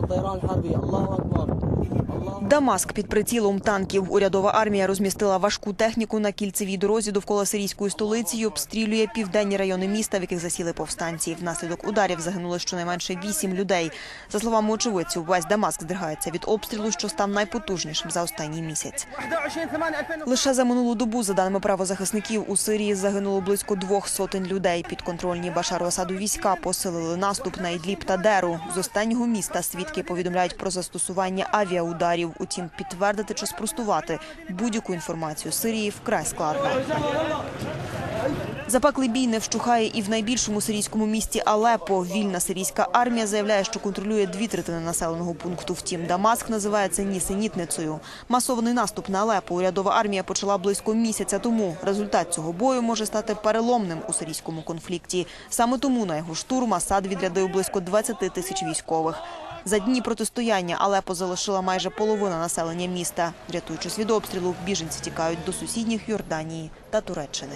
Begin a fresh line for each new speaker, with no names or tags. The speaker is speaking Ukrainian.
بالطيران الحربي. الله أكبر. الله
Дамаск під прицілом танків. Урядова армія розмістила важку техніку на кільцевій дорозі довкола сирійської столиці і обстрілює південні райони міста, в яких засіли повстанці. Внаслідок ударів загинули щонайменше вісім людей. За словами очевидців, весь Дамаск здригається від обстрілу, що став найпотужнішим за останній місяць.
21 8 2000
Лише за минулу добу, за даними правозахисників, у Сирії загинуло близько двох сотень людей. Підконтрольні Башару Асаду війська посилили наступ на Ідліб та Деру. З останнього міста свідки повідомляють про застосування авіаударів. Утім, підтвердити чи спростувати будь-яку інформацію Сирії вкрай складно. Запеклий бій не вщухає і в найбільшому сирійському місті Алепо. Вільна сирійська армія заявляє, що контролює дві третини населеного пункту. Втім, Дамаск називає це нісенітницею. Масований наступ на Алепо урядова армія почала близько місяця тому. Результат цього бою може стати переломним у сирійському конфлікті. Саме тому на його штурм Асад відрядив близько 20 тисяч військових. За дні протистояння Алепо залишила майже половина населення міста. Рятуючись від обстрілу, біженці тікають до сусідніх Йорданії та Туреччини.